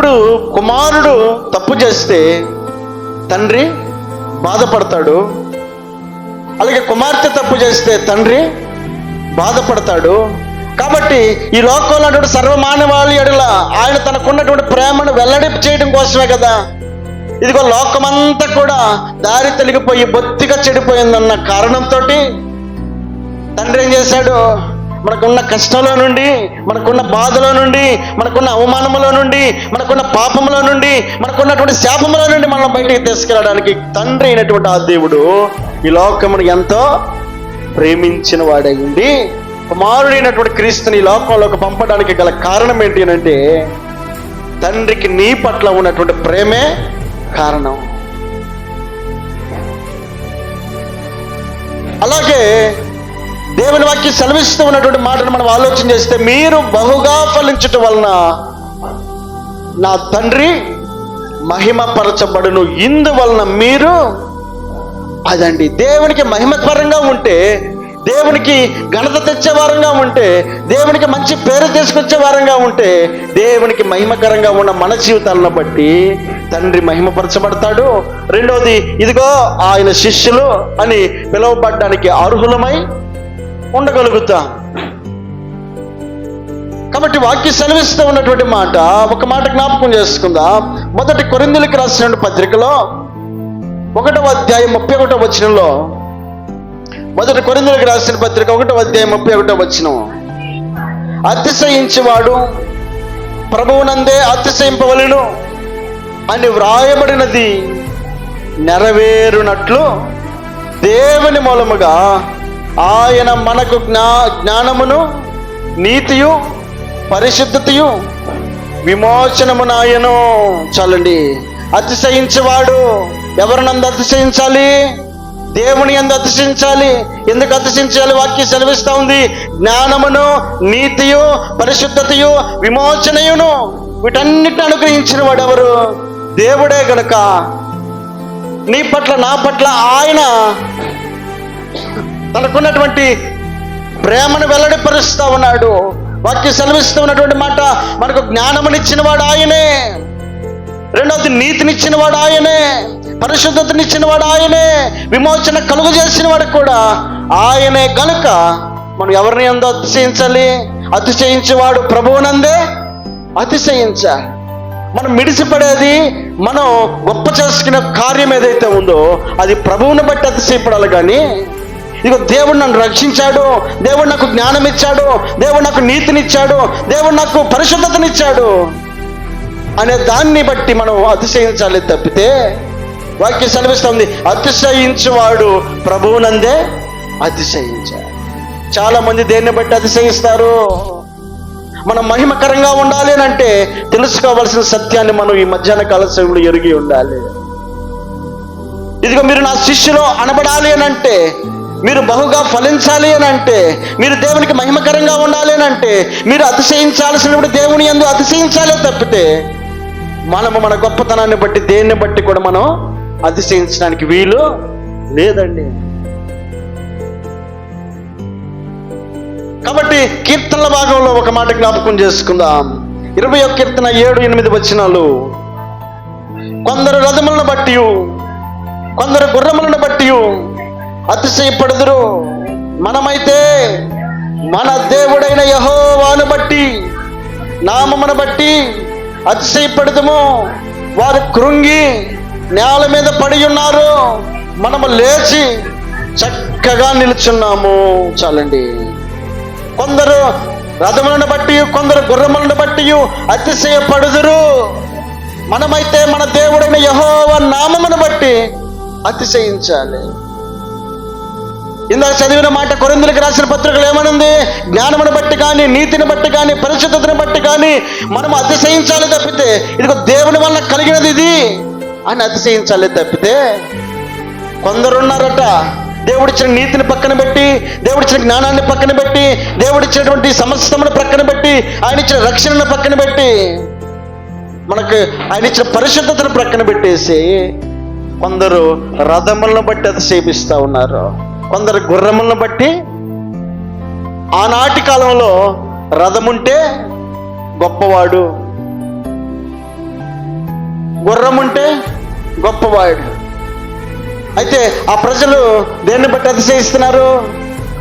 ఇప్పుడు కుమారుడు తప్పు చేస్తే తండ్రి బాధపడతాడు. అలాగే కుమార్తె తప్పు చేస్తే తండ్రి బాధపడతాడు. కాబట్టి ఈ లోకంలో ఉన్నటువంటి సర్వమానవాళి ఎడల ఆయన తనకున్నటువంటి ప్రేమను వెల్లడింపు చేయడం కోసమే కదా. ఇదిగో లోకమంతా కూడా దారి తొలగిపోయి బొత్తిగా చెడిపోయిందన్న కారణంతో తండ్రి ఏం చేశాడు? మనకున్న కష్టంలో నుండి మనకున్న బాధలో నుండి మనకున్న అవమానంలో నుండి మనకున్న పాపంలో నుండి మనకున్నటువంటి శాపంలో నుండి మనం బయటికి తీసుకెళ్ళడానికి తండ్రి అయినటువంటి ఆ దేవుడు ఈ లోకమును ఎంతో ప్రేమించిన వాడై ఉండి కుమారుడైనటువంటి క్రీస్తుని ఈ లోకంలోకి పంపడానికి గల కారణం ఏంటి అంటే తండ్రికి నీ పట్ల ఉన్నటువంటి ప్రేమే కారణం. అలాగే దేవుని వాక్యం సెలవిస్తూ ఉన్నటువంటి మాటను మనం ఆలోచన చేస్తే మీరు బహుగా ఫలించటం వలన నా తండ్రి మహిమపరచబడును. ఇందువలన మీరు అదండి. దేవునికి మహిమపరంగా ఉంటే దేవునికి ఘనత తెచ్చే వారంగా ఉంటే దేవునికి మంచి పేరు తీసుకొచ్చే వారంగా ఉంటే దేవునికి మహిమకరంగా ఉన్న మన జీవితాలను బట్టి తండ్రి మహిమపరచబడతాడు. రెండవది ఇదిగో ఆయన శిష్యులు అని పిలువబడ్డానికి అర్హులమై ఉండగలుగుతాం. కాబట్టి వాక్య సెలవిస్తూ ఉన్నటువంటి మాట ఒక మాట జ్ఞాపకం చేసుకుందాం. మొదటి కొరిందులకి రాసిన పత్రికలో ఒకటవ అధ్యాయం ముప్పై ఒకటో వచనంలో మొదటి కొరిందులకు రాసిన పత్రిక ఒకటో అధ్యాయం ముప్పై ఒకటో వచనం. అతిశయించేవాడు ప్రభువునందే అతిశయింపవలను అని వ్రాయబడినది నెరవేరునట్లు దేవుని మూలముగా ఆయన మనకు జ్ఞా జ్ఞానమును నీతియు పరిశుద్ధతయు విమోచనమునాయను చాలండి. అతిశయించేవాడు ఎవరినందు అతిశయించాలి? దేవుని ఎందు అతిశయించాలి. ఎందుకు అతిశయించాలి? వాక్యం సెలవిస్తూ ఉంది. జ్ఞానమును నీతియు పరిశుద్ధతయు విమోచనయును వీటన్నిటిని అనుగ్రహించిన వాడు ఎవరు దేవుడే గనుక. నీ పట్ల నా పట్ల ఆయన తనకున్నటువంటి ప్రేమను వెల్లడిపరుస్తూ ఉన్నాడు. వాక్య సెలవిస్తూ ఉన్నటువంటి మాట మనకు జ్ఞానమునిచ్చిన వాడు ఆయనే. రెండవది నీతినిచ్చిన వాడు ఆయనే. పరిశుద్ధతనిచ్చిన వాడు ఆయనే. విమోచన కలుగు చేసిన వాడు కూడా ఆయనే గనుక మనం ఎవరిని ఎందు అతిశయించాలి? అతిశయించేవాడు ప్రభువునందే అతిశయించాలి మనం మిడిసిపడేది మనం గొప్ప చేసుకునే కార్యం ఏదైతే ఉందో అది ప్రభువుని బట్టి అతిశయపడాలి కానీ ఇక దేవుడు నన్ను రక్షించాడు. దేవుడు నాకు జ్ఞానం ఇచ్చాడు దేవుడు నాకు నీతినిచ్చాడు. దేవుడు నాకు పరిశుద్ధతనిచ్చాడు అనే దాన్ని బట్టి మనం అతిశయించాలి తప్పితే వాక్య సెలవిస్తుంది అతిశయించువాడు ప్రభువునందే అతిశయించాడు. చాలా మంది దేన్ని బట్టి అతిశయిస్తారు? మనం మహిమకరంగా ఉండాలి అని అంటే తెలుసుకోవాల్సిన సత్యాన్ని మనం ఈ మధ్యాహ్న కాల సమయంలో ఎరిగి ఉండాలి. ఇదిగో మీరు నా శిష్యులో అనబడాలి అని అంటే మీరు బహుగా ఫలించాలి అని అంటే మీరు దేవునికి మహిమకరంగా ఉండాలి అని అంటే మీరు అతిశయించాల్సినప్పుడు దేవుని ఎందు అతిశయించాలే తప్పితే మనము మన గొప్పతనాన్ని బట్టి దేన్ని బట్టి కూడా మనం అతిశయించడానికి వీలు లేదండి. కాబట్టి కీర్తనల భాగంలో ఒక మాట జ్ఞాపకం చేసుకుందాం. ఇరవై ఒక కీర్తన ఏడు ఎనిమిది వచ్చినాలు కొందరు రథములను బట్టి కొందరు గుర్రములను బట్టి అతిశయపడుదురు. మనమైతే మన దేవుడైన యహోవాను బట్టి నామమును బట్టి అతిశయపడదము. వారు కృంగి నేల మీద పడి ఉన్నారు. మనము లేచి చక్కగా నిలుచున్నాము. చాలండి. కొందరు రథములను బట్టి కొందరు గుర్రములను బట్టి అతిశయపడుదురు. మనమైతే మన దేవుడైన యహోవ నామమును బట్టి అతిశయించాలి. ఇందాక చదివిన మాట కొరిందులకు రాసిన పత్రికలు ఏమనుంది? జ్ఞానమును బట్టి కానీ నీతిని బట్టి కానీ పరిశుద్ధతను బట్టి కానీ మనం అతిశయించాలి తప్పితే ఇదిగో దేవుని వల్ల కలిగినది ఇది అని అతిశయించాలి తప్పితే కొందరున్నారట దేవుడిచ్చిన నీతిని పక్కన పెట్టి దేవుడిచ్చిన జ్ఞానాన్ని పక్కన పెట్టి దేవుడిచ్చినటువంటి సమస్తమును పక్కన పెట్టి ఆయన ఇచ్చిన రక్షణను పక్కన పెట్టి మనకు ఆయన ఇచ్చిన పరిశుద్ధతను ప్రక్కన పెట్టేసి కొందరు రథములను బట్టి అతిశయిపిస్తూ ఉన్నారు. కొందరు గుర్రములను బట్టి ఆనాటి కాలంలో రథముంటే గొప్పవాడు. గుర్రముంటే గొప్పవాడు. అయితే ఆ ప్రజలు దేన్ని బట్టి అతిశయిస్తున్నారు?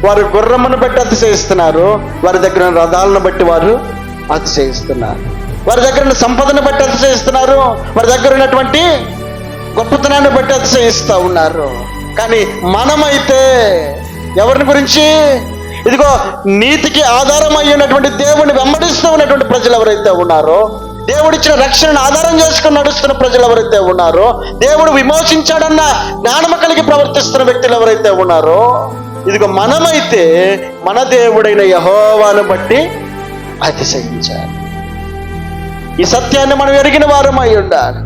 వారు గుర్రమును బట్టి అతిశయిస్తున్నారు. వారి దగ్గర ఉన్న రథాలను బట్టి వారు అతిశయిస్తున్నారు. వారి దగ్గర ఉన్న సంపదను బట్టి అతిశయిస్తున్నారు. వారి దగ్గర ఉన్నటువంటి గొప్పతనాన్ని బట్టి అతిశయిస్తూ ఉన్నారు. కానీ మనమైతే ఎవరిని గురించి? ఇదిగో నీతికి ఆధారం ఉన్నటువంటి దేవుని వెంబడిస్తూ ఉన్నటువంటి ప్రజలు ఎవరైతే ఉన్నారో దేవుడిచ్చిన రక్షణను ఆధారం చేసుకుని నడుస్తున్న ప్రజలు ఎవరైతే ఉన్నారో దేవుడు విమోచించాడన్న జ్ఞానము కలిగి ప్రవర్తిస్తున్న వ్యక్తులు ఎవరైతే ఉన్నారో ఇదిగో మనమైతే మన దేవుడైన యహోవాను బట్టి అతిశయించాలి. ఈ సత్యాన్ని మనం ఎరిగిన వారమై ఉండాలి.